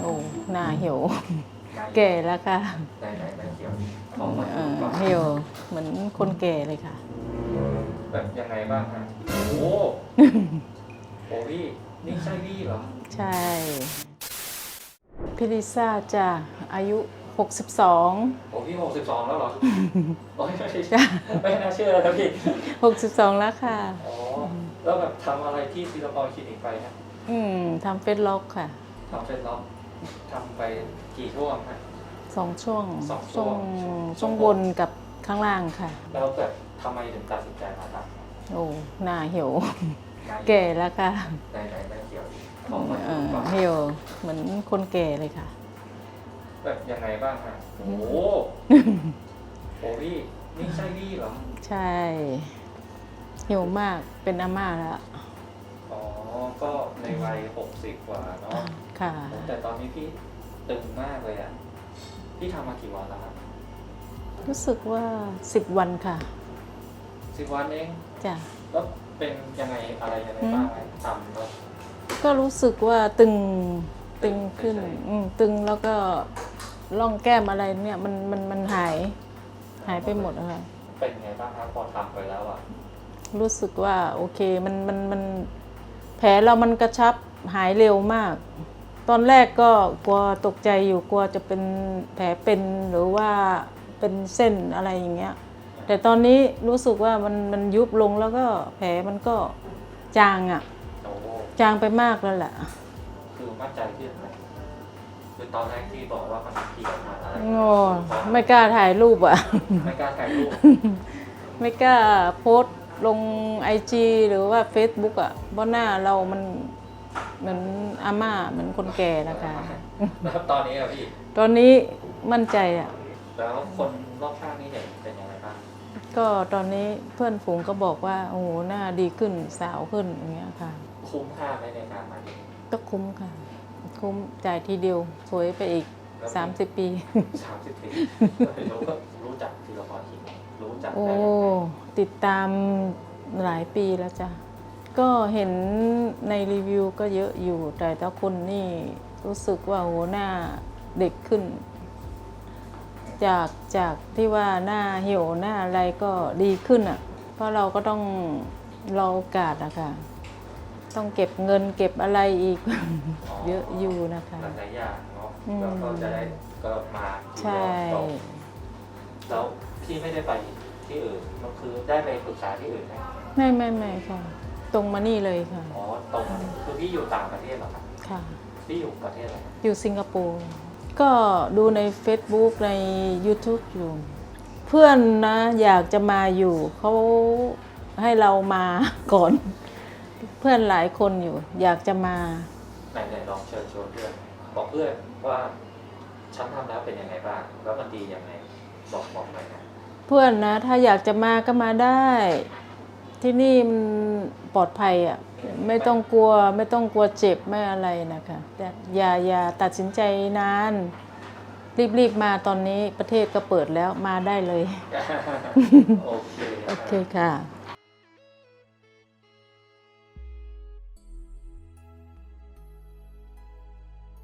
โอ้หน้าเหี่ยวแก่แล้วค่ะไหนไหนไหนเขียวของมาเอดูอก่อนเหี่ยวเหมือนคนแก่เลยค่ะ แบบยังไงบ้างฮะโอ้โหโอ้พี่นี่ใช่พี่เหรอ ใช่พี่ลิซ่าจะอายุ 62 โอ้พี่หกสิบสองแล้วเหรอ โอ้ยไม่ใช่ไม่น่าเชื่อเลยครับพี่ 62 แล้วค่ะ อ๋อ แล้วแบบทำอะไรที่ศิลปากรคลินิกไปฮะอืมทำเฟซล็อกค่ะ ทำเฟซล็อกทำไปกี่ช่วงฮะ สองช่วงสองช่วง ช่วงบนกับข้างล่างค่ะ แล้วแบบทำไมถึงตัดสินใจมาทโอ้หน้าเหี่ยวำแก่แล้วค่ะไหนไหนไหนเขียวของมาเอดูอก่อนเหี่ยวเหมือนคนแก่เลยค่ะ แบบยังไงบ้างฮะโอ้โหโอ้พี่นี่ใช่พี่เหรอ ใช่เหี่ยวมากเป็นอาม่าแล้วอ๋อก็ใน วัยหกสิบกว่าเนาะค่ะ แต่ตอนนี้พี่ตึงมากเลยอะพี่ทำมากี่วันแล้วครับรู้สึกว่าสิบวันค่ะสิบวันเองจ้ะแล้วเป็นยังไงอะไรยังไงบ้างไหมทำแล้วก็รู้สึกว่าตึงตึงขึ้นเฉยๆอืมตึงแล้วก็ร่องแก้มอะไรเนี่ยมันมันมันหายหายไปหมดอะค่ะเป็นไงบ้างครับพอทำไปแล้วอะรู้สึกว่าโอเคมันมันมันแผลเรามันกระชับ หายเร็วมาก ตอนแรกก็กลัวตกใจอยู่กลัวจะเป็นแผลเป็นหรือว่าเป็นเส้นอะไรอย่างเงี้ย แต่ตอนนี้รู้สึกว่ามันมันยุบลงแล้วก็แผลมันก็จางอะ่ะโอ้โหจางไปมากแล้วแหละคือมั่นใจขึ้นไหมคือตอนแรกที่บอกว่ามันเกี่ยวมาอะไรโง่ไม่กล้าถ่ายรูปอะ่ะ ไม่กล้าถ่ายรูป ไม่กล้าโพสต์ลงไอจีหรือว่า Facebook อะ่ะเพราะหน้าเรามัน เหมือนอาม่าเหมือนคนแก่นะคะ แล้วตอนนี้อะพี่ ตอนนี้มั่นใจอะ แล้วคนรอบข้างนี่เห็นเป็นยังไงบ้าง ก็ตอนนี้เพื่อนฝูงก็บอกว่าโอ้โหหน้าดีขึ้นสาวขึ้นอย่างเงี้ยค่ะ คุ้มค่าไหมในการมาที่นี่ก็คุ้มค่ะ คุ้มจ่ายทีเดียวสวยไปอีก30 ปี สามสิบปีรู้รู้จักทีละครทีรู้จักโอ้ได้ยังไงติดตามหลายปีแล้วจ้ะ ก็เห็นในรีวิวก็เยอะอยู่ แต่ถ้าคนนี่รู้สึกว่าโหหน้าเด็กขึ้น จากจากที่ว่าหน้าเหี่ยวหน้าอะไรก็ดีขึ้นอะ เพราะเราก็ต้องรอโอกาสอะค่ะ ต้องเก็บเงินเก็บอะไรอีก เยอะอยู่นะคะ หลายๆอย่างเนาะอืม แล้วก็จะได้ก็มาทีใช่ เดียวจบแล้วพี่ไม่ได้ไปที่อื่นก็คือได้ไปปรึกษาที่อื่นไหมไม่ไม่ไม่ค่ะ ตรงมานี่เลยค่ะ อ๋อตรงคือพี่อยู่ต่างประเทศเหรอครับค่ะ พี่อยู่ประเทศอะไรครับอยู่สิงคโปร์ ก็ดูใน Facebook ใน YouTube อยู่ เพื่อนนะอยากจะมาอยู่ เขาให้เรามาก่อน เพื่อนหลายคนอยู่ อยากจะมา ไหนๆลองเชิญชวนเพื่อนบอกเพื่อนว่าฉันทำแล้วเป็นยังไงบ้างแล้วมันดียังไงบอกบอกหน่อยนะ เพื่อนนะ ถ้าอยากจะมาก็มาได้ ที่นี่มันปลอดภัยอะไม่ต้องกลัวไม่ต้องกลัวเจ็บไม่อะไรนะคะแต่อย่าอย่าตัดสินใจนาน รีบๆมาตอนนี้ประเทศก็เปิดแล้วมาได้เลย โอเคโอเคค่ะ